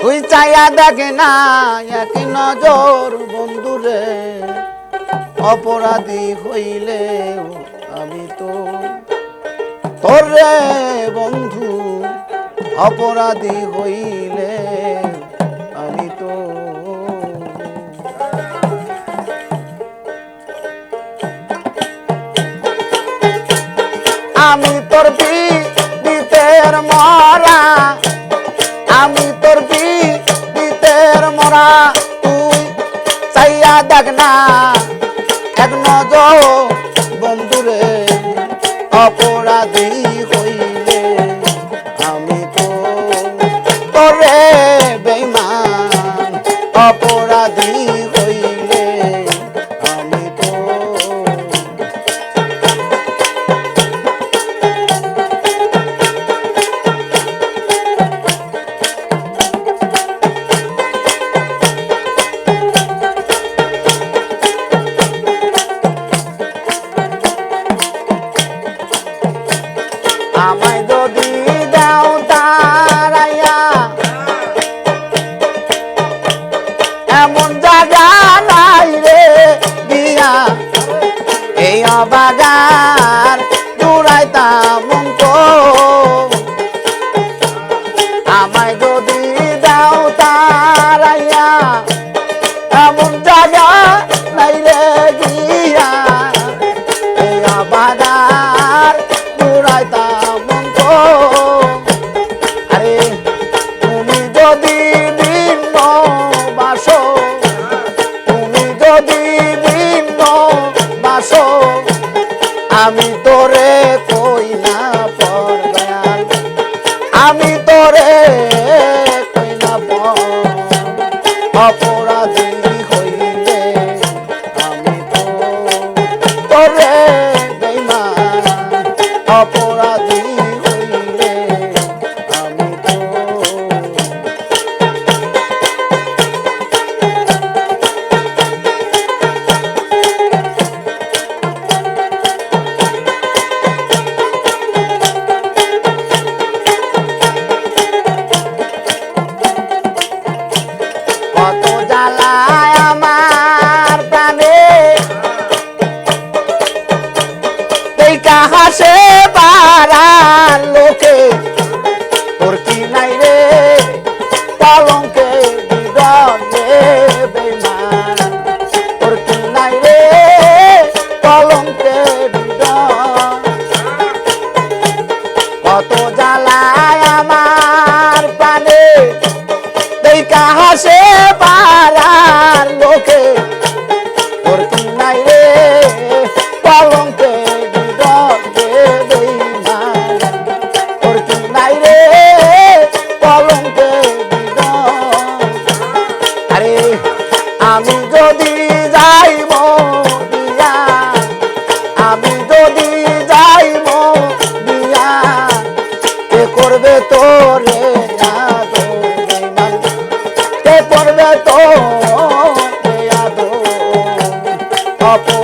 তুই চাইয়া দেখে না, এক নজর বন্ধুরে। অপরাধী হইলে আমি তো তোর রে বন্ধু। অপরাধী হইলে আমি তো আমি তোর বিতের মারা। আমি তোরা তুই চাইয়া দেখ না, এক নজর বন্ধুরে, অপরাধী হইলে আমি তো তোরে বেমান অপরাধী বাগান জোড়াইতাম আমায় যদি অপরাধ লোকে পড়বে তো আদর।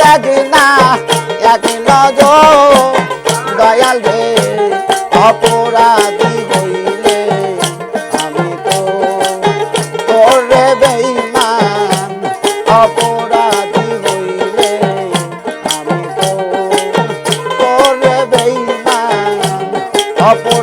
দেখি না এক নজর। দয়াল রে, অপরাধী হইলে আমি তো তোরে বেইমান অপরাধী হইলে আমি তো তোরে বেইমান অপরাধী